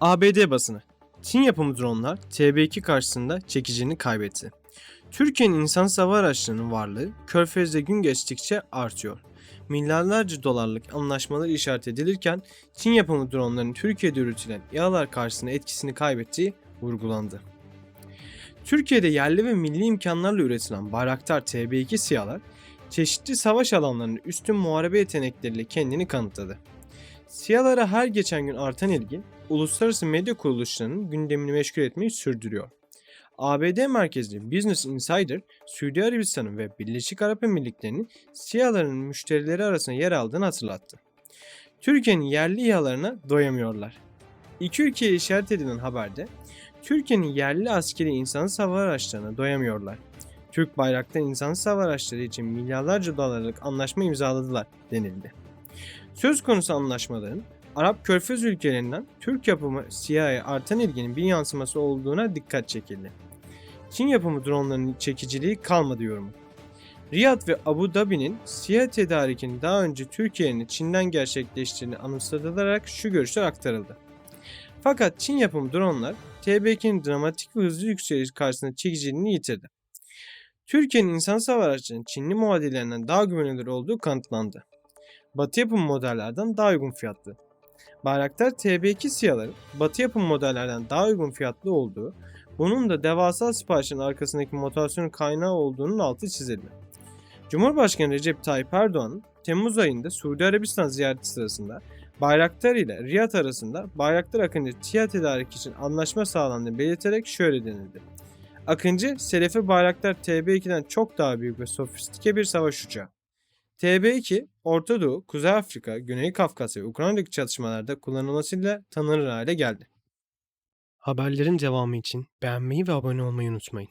ABD basını. Çin yapımı dronlar TB2 karşısında çekicini kaybetti. Türkiye'nin insan hava araçlarının varlığı Körfez'de gün geçtikçe artıyor. Milyarlarca dolarlık anlaşmalar işaret edilirken Çin yapımı dronların Türkiye'de üretilen İHA'lar karşısında etkisini kaybettiği vurgulandı. Türkiye'de yerli ve milli imkanlarla üretilen Bayraktar TB2 SİHA'lar çeşitli savaş alanlarında üstün muharebe yetenekleriyle kendini kanıtladı. SİHA'lara her geçen gün artan ilgi, uluslararası medya kuruluşlarının gündemini meşgul etmeyi sürdürüyor. ABD merkezli Business Insider, Suudi Arabistan'ın ve Birleşik Arap Emirlikleri'nin SİHA'ların müşterileri arasında yer aldığını hatırlattı. Türkiye'nin yerli İHA'larına doyamıyorlar. İki ülkeye işaret edilen haberde, Türkiye'nin yerli askeri insansız hava araçlarına doyamıyorlar. Türk bayraklı insansız hava araçları için milyarlarca dolarlık anlaşma imzaladılar denildi. Söz konusu anlaşmaların Arap Körfez ülkelerinden Türk yapımı SİHA'ya artan ilginin bir yansıması olduğuna dikkat çekildi. Çin yapımı dronların çekiciliği kalmadı yorumu. Riyad ve Abu Dhabi'nin SİHA tedarikini daha önce Türkiye'nin Çin'den gerçekleştiğini anımsatılarak şu görüşler aktarıldı. Fakat Çin yapımı dronlar TB2'nin dramatik ve hızlı yükseliş karşısında çekiciliğini yitirdi. Türkiye'nin insan hava araçlarının Çinli muadillerinden daha güvenilir olduğu kanıtlandı. Batı yapım modellerden daha uygun fiyatlı. Bayraktar TB2 SİHA'ları Batı yapım modellerden daha uygun fiyatlı olduğu, bunun da devasa siparişin arkasındaki motivasyonun kaynağı olduğunun altı çizildi. Cumhurbaşkanı Recep Tayyip Erdoğan'ın Temmuz ayında Suudi Arabistan ziyareti sırasında Bayraktar ile Riyad arasında Bayraktar Akıncı TİHA tedarik için anlaşma sağlandığını belirterek şöyle denildi. Akıncı, Selefi Bayraktar TB2'den çok daha büyük ve sofistike bir savaş uçağı. TB2, Orta Doğu, Kuzey Afrika, Güney Kafkasya ve Ukrayna'daki çatışmalarda kullanılmasıyla tanınır hale geldi. Haberlerin devamı için beğenmeyi ve abone olmayı unutmayın.